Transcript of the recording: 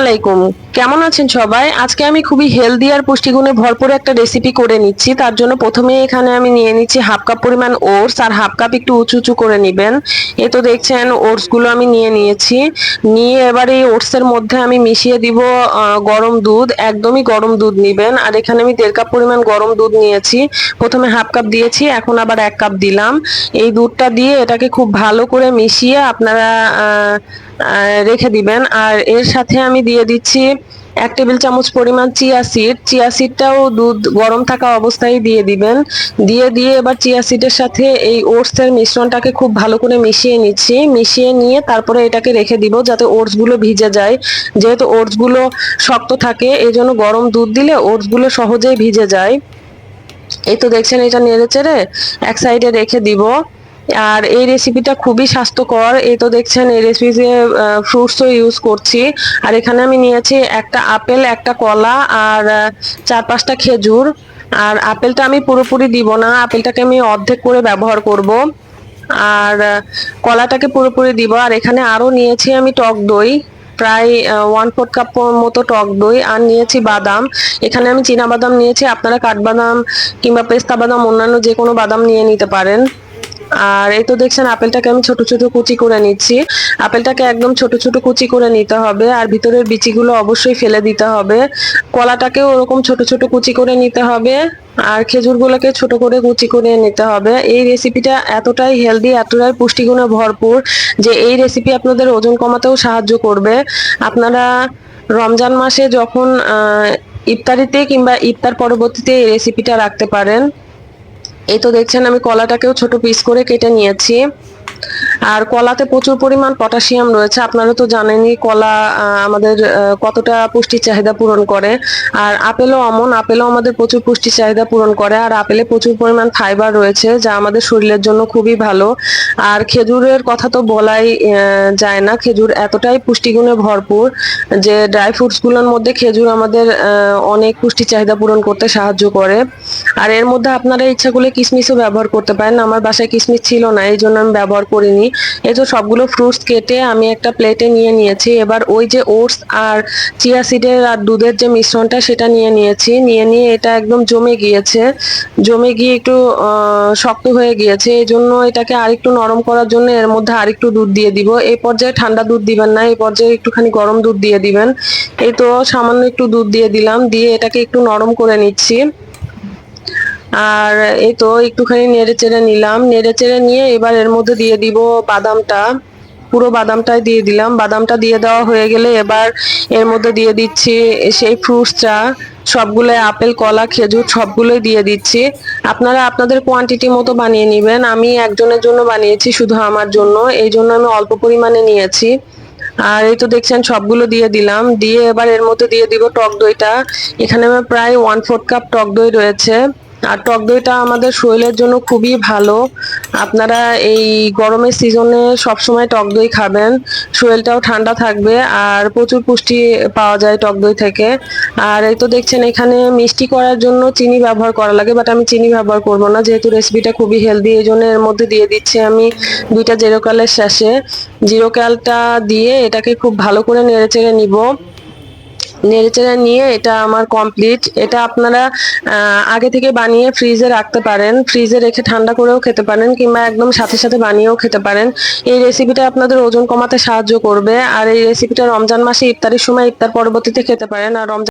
আলাইকুম। কেমন আছেন সবাই? আজকে আমি খুবই হেলদি আর পুষ্টিগুণে ভরপুর একটা রেসিপি করে নিচ্ছি। তার জন্য প্রথমে এখানে আমি নিয়ে নিচ্ছি হাফ কাপ পরিমাণ ওটস আর হাফ কাপ একটু উঁচু উঁচু করে নেবেন। এ তো দেখছেন ওটসগুলো আমি নিয়ে নিয়েছি। নিয়ে এবার এই ওটস এর মধ্যে আমি মিশিয়ে দিব গরম দুধ। একদমই গরম দুধ নেবেন। আর এখানে আমি দেড় কাপ পরিমাণ গরম দুধ নিয়েছি। প্রথমে হাফ কাপ দিয়েছি, এখন আবার এক কাপ দিলাম। এই দুধটা দিয়ে এটাকে খুব ভালো করে মিশিয়ে আপনারা রেখে দিবেন। আর এর সাথে আমি দিয়ে দিচ্ছি এক টেবিল চামচ পরিমাণ চিয়া সিড। চিয়া সিডটাও দুধ গরম থাকা অবস্থায় দিয়ে দিবেন। দিয়ে দিয়ে এবার চিয়া সিডের সাথে এই ওটসের মিশ্রণটাকে খুব ভালো করে মিশিয়ে নিচ্ছি। মিশিয়ে নিয়ে তারপরে এটাকে রেখে দিব যাতে ওটসগুলো ভিজে যায়। যেহেতু ওটসগুলো শক্ত থাকে এই জন্য গরম দুধ দিলে ওটসগুলো সহজেই ভিজে যায়। এই তো দেখছেন এটা নেড়ে চেড়ে এক সাইডে রেখে দিব। আর এই রেসিপিটা খুবই স্বাস্থ্যকর। এই তো দেখছেন, এই রেসিপিতে ফ্রুটসও ইউজ করছি। আর এখানে আমি নিয়েছি একটা আপেল, একটা কলা আর চার পাঁচটা খেজুর। আর আপেলটা আমি পুরোপুরি দিব না। আপেলটাকে আমি অর্ধেক করে ব্যবহার করব। আর কলাটাকে পুরোপুরি দিব। আর এখানে আরও নিয়েছি আমি টক দই, প্রায় ওয়ান ফোর্থ কাপ মতো টক দই আর নিয়েছি বাদাম। এখানে আমি চীনা বাদাম নিয়েছি। আপনারা কাঠবাদাম কিংবা পেস্তা বাদাম অন্যান্য যে কোনো বাদাম নিয়ে নিতে পারেন। আর এই তো দেখছেন, আপেলটাকে আমি ছোট ছোট কুচি করে নিচ্ছি। আপেলটাকে একদম ছোট ছোট কুচি করে নিতে হবে, আর ভিতরের বিচিগুলো অবশ্যই ফেলে দিতে হবে। কলাটাকেও ওরকম ছোট ছোট কুচি করে নিতে হবে, আর খেজুরগুলোকে ছোট করে কুচি করে নিতে হবে। এই রেসিপিটা এতটাই হেলদি এতটাই পুষ্টিগুণে ভরপুর যে এই রেসিপি আপনাদের ওজন কমাতেও সাহায্য করবে। আপনারা রমজান মাসে যখন ইফতারিতে কিংবা ইফতার পরবর্তীতে এই রেসিপিটা রাখতে পারেন। এই তো দেখছেন আমি কলাটাকেও ছোট পিস করে কেটে নিয়েছি। আর কলাতে প্রচুর পরিমাণ পটাশিয়াম রয়েছে। আপনারা তো জানেনই কলা আমাদের কতটা পুষ্টির চাহিদা পূরণ করে। আর আপেলও অমন, আপেলও আমাদের প্রচুর পুষ্টির চাহিদা পূরণ করে। আর আপেলে প্রচুর পরিমাণ ফাইবার রয়েছে, যা আমাদের শরীরের জন্য খুবই ভালো। আর খেজুরের কথা তো বলাই যায় না। খেজুর এতটাই পুষ্টিগুণে ভরপুর যে ড্রাই ফ্রুটসগুলোর মধ্যে খেজুর আমাদের অনেক পুষ্টি চাহিদা পূরণ করতে সাহায্য করে। আর এর মধ্যে আপনারা ইচ্ছা করলে কিসমিসও ব্যবহার করতে পারেন। আমার বাসায় কিসমিস ছিল না এই জন্য আমি ব্যবহার করিনি। এই তো সবগুলো ফ্রুটস কেটে আমি একটা প্লেটে নিয়ে নিয়েছি। এবার ওই যে ওটস আর চিয়া সিডের আর দুধের যে মিশ্রণটা সেটা নিয়ে নিয়েছি। নিয়ে নিয়ে এটা একদম জমে গিয়েছে। জমে গিয়ে একটু শক্ত হয়ে গিয়েছে। এই জন্য এটাকে আরেকটু নরম করার জন্য এর মধ্যে আরেকটু দুধ দিয়ে দিব। এই পর্যায়ে ঠান্ডা দুধ দিবেন না। এই পর্যায়ে একটুখানি গরম দুধ দিয়ে দিবেন। এই তো সামান্য একটু দুধ দিয়ে দিলাম। দিয়ে এটাকে একটু নরম করে নিচ্ছি। আর এই তো একটুখানি নেড়ে চেড়ে নিলাম। নেড়ে চেড়ে নিয়ে এবার এর মধ্যে দিয়ে দিব বাদামটা। পুরো বাদামটাই দিয়ে দিলাম। বাদামটা দিয়ে দেওয়া হয়ে গেলে এবার এর মধ্যে দিয়ে দিচ্ছি সেই ফ্রুটসটা সবগুলো আপেল, কলা, খেজুর সবগুলোই দিয়ে দিচ্ছি। আপনারা আপনাদের কোয়ান্টিটি মতো বানিয়ে নেবেন। আমি একজনের জন্য বানিয়েছি, শুধু আমার জন্য। এই জন্য আমি অল্প পরিমাণে নিয়েছি। আর এই তো দেখছেন, সবগুলো দিয়ে দিলাম। দিয়ে এবার এর মধ্যে দিয়ে দিব টক দইটা। এখানে আমার প্রায় ওয়ান ফোর্থ কাপ টক দই রয়েছে। আর টক দইটা আমাদের শরীরের জন্য খুবই ভালো। আপনারা এই গরমের সিজনে সবসময় টক দই খাবেন। শরীরটাও ঠান্ডা থাকবে আর প্রচুর পুষ্টি পাওয়া যায় টক দই থেকে। আর এই তো দেখছেন এখানে মিষ্টি করার জন্য চিনি ব্যবহার করা লাগে বাট আমি চিনি ব্যবহার করব না। যেহেতু রেসিপিটা খুবই হেলদি এই জন্য এর মধ্যে দিয়ে দিচ্ছি আমি দুইটা জিরো কালের শেষে। জিরো ক্যালটা দিয়ে এটাকে খুব ভালো করে নেড়ে চেড়ে নিব। নেড়েচেড়ে নিয়ে এটা আমার কমপ্লিট এটা আপনারা আগে থেকে বানিয়ে ফ্রিজে রাখতে পারেন। ফ্রিজে রেখে ঠান্ডা করেও খেতে পারেন কিংবা একদম সাথে সাথে বানিয়েও খেতে পারেন। এই রেসিপিটা আপনাদের ওজন কমাতে সাহায্য করবে। আর এই রেসিপিটা রমজান মাসে ইফতারের সময় ইফতার পরবর্তীতে খেতে পারেন। আর রমজান